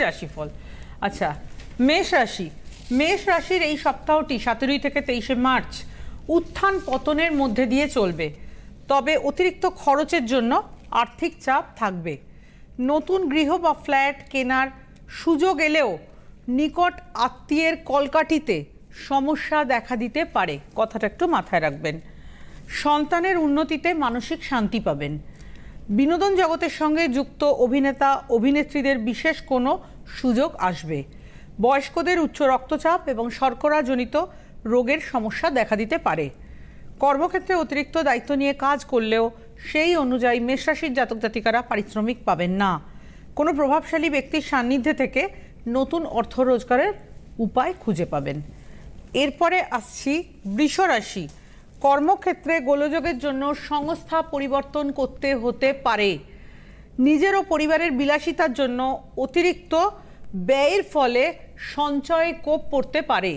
রাশিফল। আচ্ছা মেষ রাশি। মেষ রাশির এই সপ্তাহটি সতেরোই থেকে তেইশে মার্চ উত্থান পতনের মধ্যে দিয়ে চলবে। তবে অতিরিক্ত খরচের জন্য আর্থিক চাপ থাকবে। নতুন গৃহ বা ফ্ল্যাট কেনার সুযোগ এলেও নিকট আত্মীয়ের কলকাঠিতে সমস্যা দেখা দিতে পারে। কথাটা একটু মাথায় রাখবেন। সন্তানের উন্নতিতে মানসিক শান্তি পাবেন। বিনোদন জগতের সঙ্গে যুক্ত অভিনেতা, অভিনেত্রীদের বিশেষ কোনো সুযোগ আসবে। বয়স্কদের উচ্চ রক্তচাপ এবং শর্করাজনিত রোগের সমস্যা দেখা দিতে পারে। কর্মক্ষেত্রে অতিরিক্ত দায়িত্ব নিয়ে কাজ করলেও সেই অনুযায়ী মেষরাশির জাতক জাতিকারা পারিশ্রমিক পাবেন না। কোনো প্রভাবশালী ব্যক্তির সান্নিধ্যে থেকে নতুন অর্থ রোজগারের উপায় খুঁজে পাবেন। এরপরে আসছি বৃষরাশি। রাশি কর্মক্ষেত্রে গোলযোগের জন্য সংস্থা পরিবর্তন করতে হতে পারে। নিজের ও পরিবারের বিলাসিতার জন্য অতিরিক্ত ব্যয়ের ফলে সঞ্চয়ে কোপ পড়তে পারে।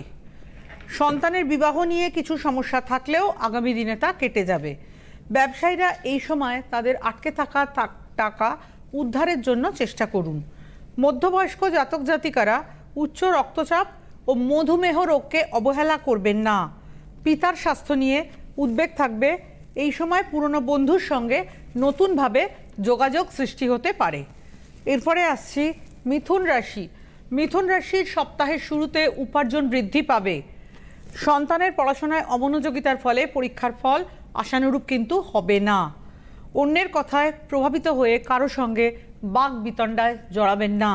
সন্তানের বিবাহ নিয়ে কিছু সমস্যা থাকলেও আগামী দিনে তা কেটে যাবে। ব্যবসায়ীরা এই সময় তাদের আটকে থাকা টাকা উদ্ধারের জন্য চেষ্টা করুন। মধ্যবয়স্ক জাতক জাতিকারা উচ্চ রক্তচাপ ও মধুমেহ রোগকে অবহেলা করবেন না। পিতার স্বাস্থ্য নিয়ে উদ্বেগ থাকবে, এই সময় পুরনো বন্ধুর সঙ্গে নতুনভাবে যোগাযোগ সৃষ্টি হতে পারে। এরপরে আসছি মিথুন রাশি। মিথুন রাশির সপ্তাহের শুরুতে উপার্জন বৃদ্ধি পাবে। সন্তানের পড়াশোনায় অমনোযোগিতার ফলে পরীক্ষার ফল আশানুরূপ কিন্তু হবে না। অন্যের কথায় প্রভাবিত হয়ে কারও সঙ্গে বাক বিতণ্ডায় জড়াবেন না।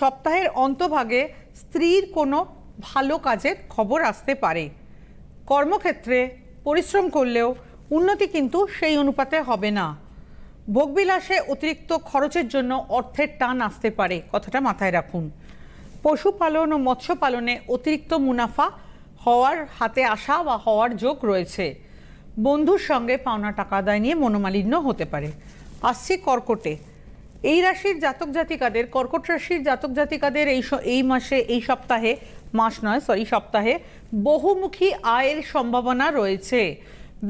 সপ্তাহের অন্তভাগে স্ত্রীর কোনো ভালো কাজের খবর আসতে পারে। কর্মক্ষেত্রে পরিশ্রম করলেও উন্নতি কিন্তু সেই অনুপাতে হবে না। ভোগবিলাসে অতিরিক্ত খরচের জন্য অর্থের টান আসতে পারে, কথাটা মাথায় রাখুন। পশুপালন ও মৎস্য পালনে অতিরিক্ত মুনাফা হওয়ার হাতে আসা বা হওয়ার যোগ রয়েছে। বন্ধুর সঙ্গে পাওনা টাকা আদায় নিয়ে মনোমালিন্য হতে পারে। আসছি কর্কটে। এই রাশির জাতক জাতিকাদের, কর্কট রাশির জাতক জাতিকাদের এই এই মাসে, এই সপ্তাহে মাস নয় সরি সপ্তাহে বহুমুখী আয়ের সম্ভাবনা রয়েছে।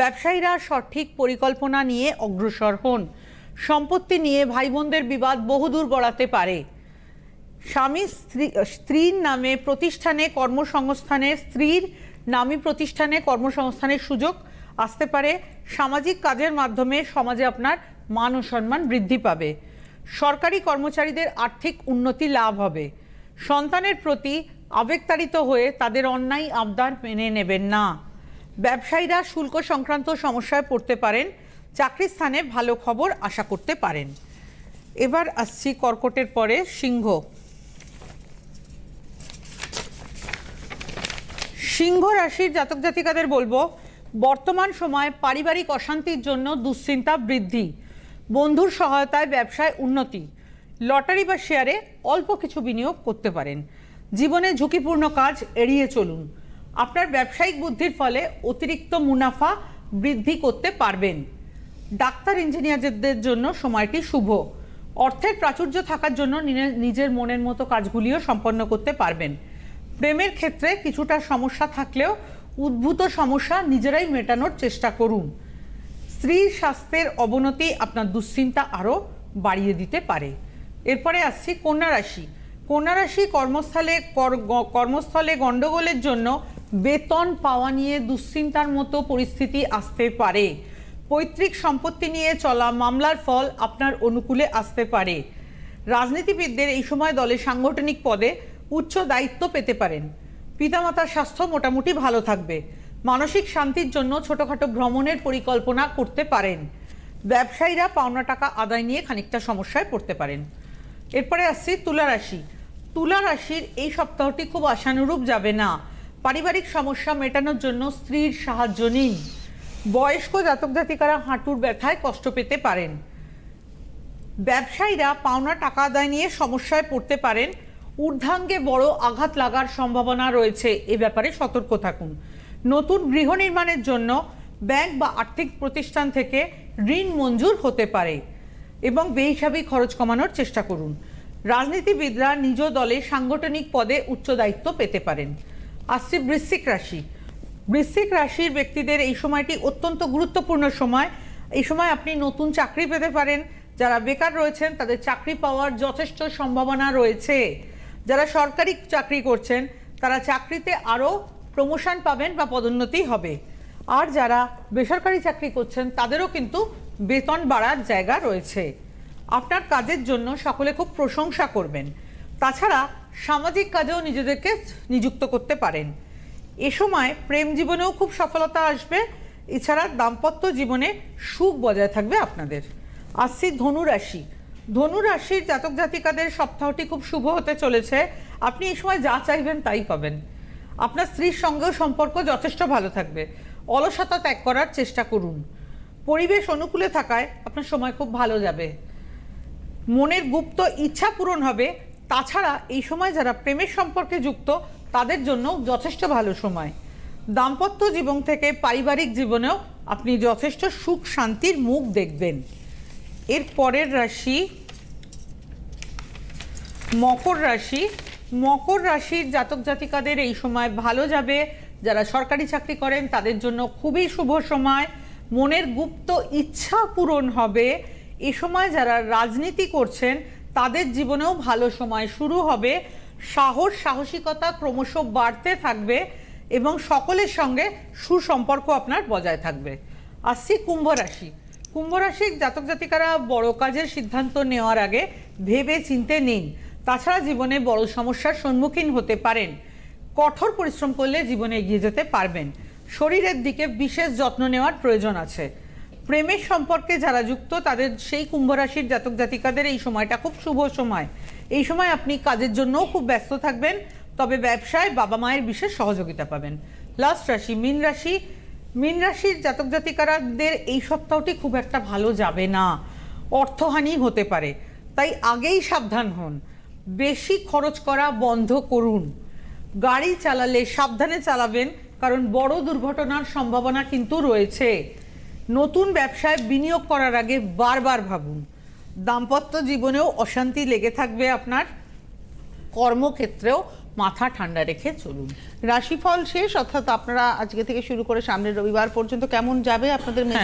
ব্যবসায়ীরা সঠিক পরিকল্পনা নিয়ে অগ্রসর হন। সম্পত্তি নিয়ে ভাই বোনদের বিবাদ বহুদূর গড়াতে পারে। স্বামী, স্ত্রী, স্ত্রীর নামে প্রতিষ্ঠানে কর্মসংস্থানে, স্ত্রীর নামী প্রতিষ্ঠানে কর্মসংস্থানের সুযোগ আসতে পারে। সামাজিক কাজের মাধ্যমে সমাজে আপনার মান ও সম্মান বৃদ্ধি পাবে। সরকারি কর্মচারীদের আর্থিক উন্নতি লাভ হবে। সন্তানের প্রতি আবেগতাড়িত হয়ে তাদের অন্যায় আবদার মেনে নেবেন না। ব্যবসায়ীরা শুল্ক সংক্রান্ত সমস্যায় পড়তে পারেন চাকরির স্থানে ভালো খবর আশা করতে পারেন। এবার আসছি কর্কটের পরে সিংহ। সিংহ রাশির জাতক জাতিকাদের বলব, বর্তমান সময়ে পারিবারিক অশান্তির জন্য দুশ্চিন্তা বৃদ্ধি, বন্ধুর সহায়তায় ব্যবসায় উন্নতি, লটারি বা শেয়ারে অল্প কিছু বিনিয়োগ করতে পারেন। জীবনে ঝুঁকিপূর্ণ কাজ এড়িয়ে চলুন। আপনার ব্যবসায়িক বুদ্ধির ফলে অতিরিক্ত মুনাফা বৃদ্ধি করতে পারবেন। ডাক্তার ইঞ্জিনিয়ারদের জন্য সময়টি শুভ। অর্থের প্রাচুর্য থাকার জন্য নিজের মনের মতো কাজগুলিও সম্পন্ন করতে পারবেন। প্রেমের ক্ষেত্রে কিছুটা সমস্যা থাকলেও উদ্ভূত সমস্যা নিজেরাই মেটানোর চেষ্টা করুন। স্ত্রীর স্বাস্থ্যের অবনতি আপনার দুশ্চিন্তা আরও বাড়িয়ে দিতে পারে। এরপরে আসছি কন্যা রাশি। কন্যা রাশি কর্মস্থলে কর- কর্মস্থলে গণ্ডগোলের জন্য বেতন পাওয়া নিয়ে দুশ্চিন্তার মতো পরিস্থিতি আসতে পারে। পৈতৃক সম্পত্তি নিয়ে চলা মামলার ফল আপনার অনুকূলে আসতে পারে। রাজনীতিবিদদের এই সময় দলে সাংগঠনিক পদে উচ্চ দায়িত্ব পেতে পারেন। পিতামাতার স্বাস্থ্য মোটামুটি ভালো থাকবে। মানসিক শান্তির জন্য ছোটখাটো ভ্রমণের পরিকল্পনা করতে পারেন। ব্যবসায়ীরা পাওনা টাকা আদায় নিয়ে খানিকটা সমস্যায় পড়তে পারেন। এরপরে আসছি তুলা রাশি। তুলা রাশির এই সপ্তাহটি খুব আশানুরূপ যাবে না। পারিবারিক সমস্যা মেটানোর জন্য স্ত্রীর সাহায্য নিন। বয়স্ক জাতক জাতিকারা হাঁটুর ব্যথায় কষ্ট পেতে পারেন। ব্যবসায়ীরা পাওনা টাকা আদায় নিয়ে সমস্যায় পড়তে পারেন। ঊর্ধ্বাঙ্গে বড় আঘাত লাগার সম্ভাবনা রয়েছে। এ ব্যাপারে সতর্ক থাকুন। নতুন গৃহ নির্মাণের জন্য ব্যাংক বা আর্থিক প্রতিষ্ঠান থেকে ঋণ মঞ্জুর হতে পারে এবং বেহিসাবি খরচ কমানোর চেষ্টা করুন। রাজনীতিবিদরা নিজ দলে সাংগঠনিক পদে উচ্চ দায়িত্ব পেতে পারেন। আসছে বৃশ্চিক রাশি। বৃশ্চিক রাশির ব্যক্তিদের এই সময়টি অত্যন্ত গুরুত্বপূর্ণ সময়। এই সময় আপনি নতুন চাকরি পেতে পারেন। যারা বেকার রয়েছেন, তাদের চাকরি পাওয়ার যথেষ্ট সম্ভাবনা রয়েছে। যারা সরকারি চাকরি করছেন, তারা চাকরিতে আরও প্রমোশন পাবেন বা পদোন্নতি হবে। আর যারা বেসরকারি চাকরি করছেন, তাদেরও কিন্তু বেতন বাড়ার জায়গা রয়েছে। আপনার কাজের জন্য সকলে খুব প্রশংসা করবেন। তাছাড়া সামাজিক কাজেও নিজেদেরকে নিযুক্ত করতে পারেন। এ সময় প্রেম জীবনেও খুব সফলতা আসবে। এছাড়া দাম্পত্য জীবনে সুখ বজায় থাকবে আপনাদের। আসছি ধনুরাশি ধনুরাশির জাতক জাতিকাদের সপ্তাহটি খুব শুভ হতে চলেছে। আপনি এই সময় যা চাইবেন তাই পাবেন। আপনার স্ত্রীর সঙ্গেও সম্পর্ক যথেষ্ট ভালো থাকবে। অলসতা ত্যাগ করার চেষ্টা করুন। পরিবেশ অনুকূলে থাকায় আপনার সময় খুব ভালো যাবে। মনের গুপ্ত ইচ্ছা পূরণ হবে। তাছাড়া এই সময় যারা প্রেমের সম্পর্কে যুক্ত, তাদের জন্য যথেষ্ট ভালো সময়। দাম্পত্য জীবন থেকে পারিবারিক জীবনেও আপনি যথেষ্ট সুখ শান্তির মুখ দেখবেন। এর পরের রাশি মকর রাশি। মকর রাশির জাতক জাতিকাদের এই সময় ভালো যাবে। যারা সরকারি চাকরি করেন, তাদের জন্য খুবই শুভ সময়। মনের গুপ্ত ইচ্ছা পূরণ হবে। এ সময় যারা রাজনীতি করছেন, তাদের জীবনেও ভালো সময় শুরু হবে। সাহস, সাহসিকতা ক্রমশ বাড়তে থাকবে এবং সকলের সঙ্গে সুসম্পর্ক আপনার বজায় থাকবে। আসছি কুম্ভ রাশি। কুম্ভ রাশির জাতক জাতিকারা বড় কাজের সিদ্ধান্ত নেওয়ার আগে ভেবে চিনতে নিন। তাছাড়া জীবনে বড় সমস্যার সম্মুখীন হতে পারেন। কঠোর পরিশ্রম করলে জীবনে এগিয়ে যেতে পারবেন। শরীরের দিকে বিশেষ যত্ন নেওয়ার প্রয়োজন আছে। প্রেমের সম্পর্কে যারা যুক্ত, তাদের সেই কুম্ভ রাশির জাতক জাতিকাদের এই সময়টা খুব শুভ সময়। এই সময় আপনি কাজের জন্যও খুব ব্যস্ত থাকবেন, তবে ব্যবসায় বাবা মায়ের বিশেষ সহযোগিতা পাবেন। লাস্ট রাশি, মীন রাশি। মীন রাশির জাতক জাতিকারাদের এই সপ্তাহটি খুব একটা ভালো যাবে না। অর্থহানি হতে পারে। তাই আগেই সাবধান হন। বেশি খরচ করা বন্ধ করুন। গাড়ি চালালে সাবধানে চালাবেন, কারণ বড় দুর্ঘটনার সম্ভাবনা কিন্তু রয়েছে। নতুন ব্যবসায় বিনিয়োগ করার আগে বারবার ভাবুন। দাম্পত্য জীবনেও অশান্তি লেগে থাকবে আপনার। কর্মক্ষেত্রেও মাথা ঠান্ডা রেখে চলুন। রাশিফল শেষ, অর্থাৎ আপনারা আজকে থেকে শুরু করে সামনের রবিবার পর্যন্ত কেমন যাবে আপনাদের হ্যাঁ।